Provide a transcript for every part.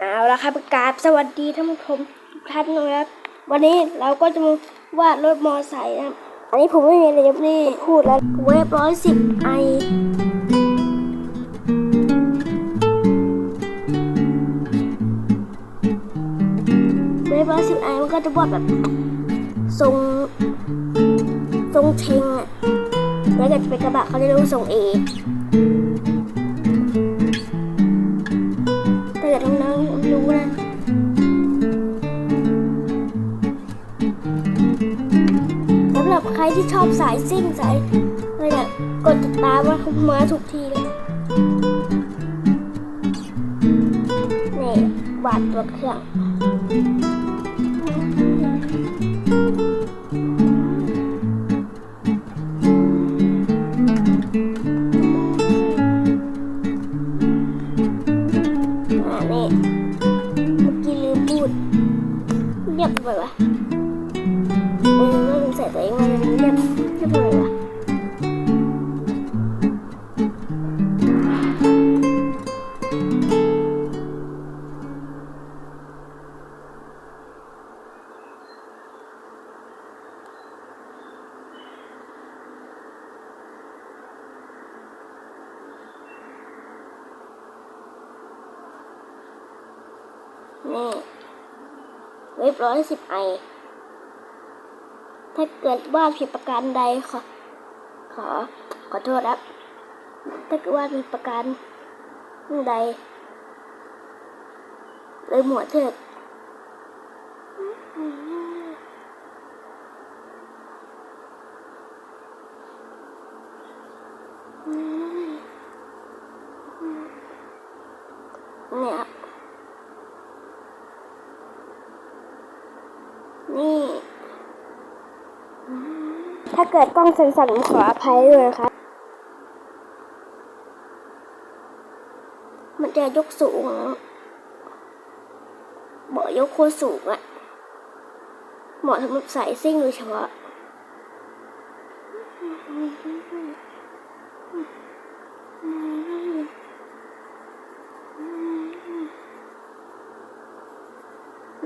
เอาละครับกราบสวัสดีท่านผู้ชมทุกท่านนะครับ วันนี้เราก็จะมาวาดรถมอไซค์นะครับ อันนี้ผมไม่มีอะไรจะพูดแล้วเว็บร้อยสิบไอเว็บร้อยสิบไอมันก็จะวาดแบบทรงทรงเชงอะแล้วก็จะเป็นกระบะเขาจะเรียกว่าทรงเอ รับใครที่ชอบสายซิ่งสายอะไรเนี่ยกดติดตามว่าเขามาทุกทีเลยนี่วาดตัวเครื่องนี่เมื่อกี้ลืมพูดเรียบไปวะ อไม่ตัวเองมาเรียบเรียบไปวะนี่เว็บร้อยสิบไอ ถ้าเกิดว่าผิดประการใดขอขอขอโทษครับ ถ้าเกิดว่ามีประการใดเลยหมวดเถิดเนี่ยนี่ ถ้าเกิดกล้องสั่นๆขออภัยด้วยนะครับ มันจะยกสูงเบาะยกโคตรสูงอะเหมาะสำหรับสายซิ่งโดยเฉพาะ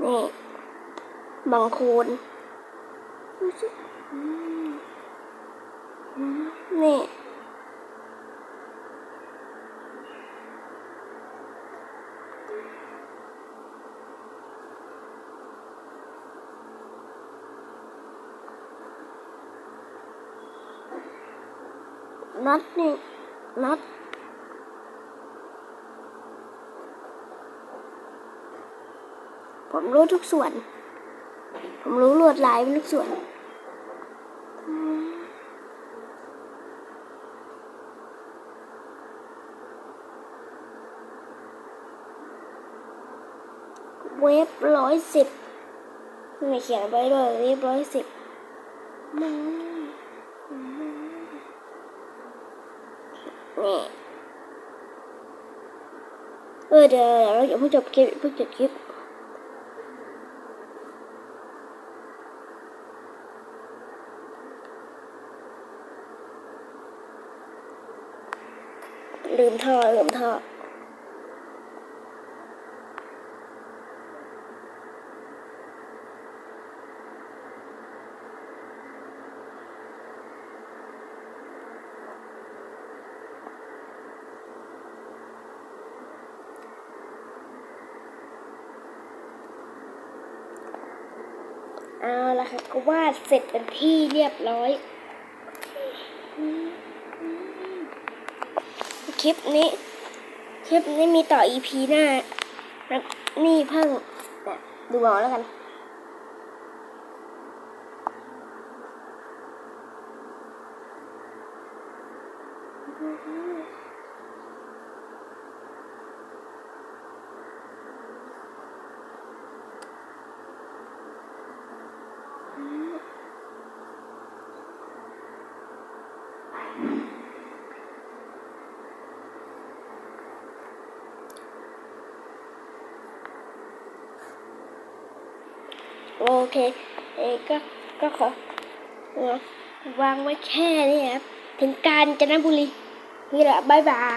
นี่บางคูนดูสิอืมอืม นี่นัดนี่นัดผมรู้ทุกส่วน ผมรู้ลวดลายเป็นทุกส่วน เวฟร้อยสิบไม่เขียนไว้เลยเวฟร้อยสิบนี่เออเดี๋ยวเราอย่าเพิ่งจบคลิปเพิ่งจบคลิปลืมท่อลืมท่อ เอาละค่ะก็วาดเสร็จเป็นที่เรียบร้อย คลิปนี้ คลิปนี้มีต่อ EP หน้า นี่เพิ่งเนี่ยดูเอาแล้วกัน โอเคเอก็ก็ขอวางไว้แค่นี้ครับ ถึงกาญจนบุรีนี่แหละบ๊ายบาย